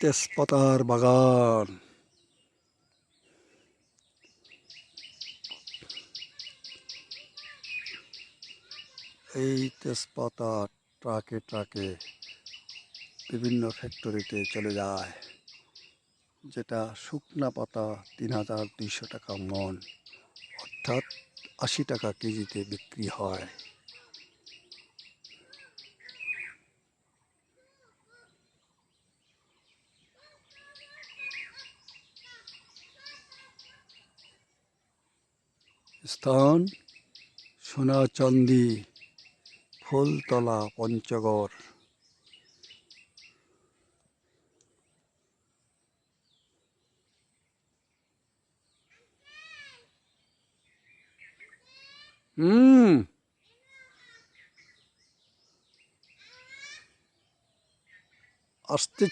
তেজপাতার বাগান। এই তেজপাতা ট্রাকে ট্রাকে বিভিন্ন ফ্যাক্টরিতে চলে যায়, যেটা শুকনা পাতা তিন হাজার দুইশো টাকা মন, অর্থাৎ আশি টাকা কেজিতে বিক্রি হয়। স্থান সোনাচন্দি ফুলতলা পঞ্চগড়। হুম। আসতে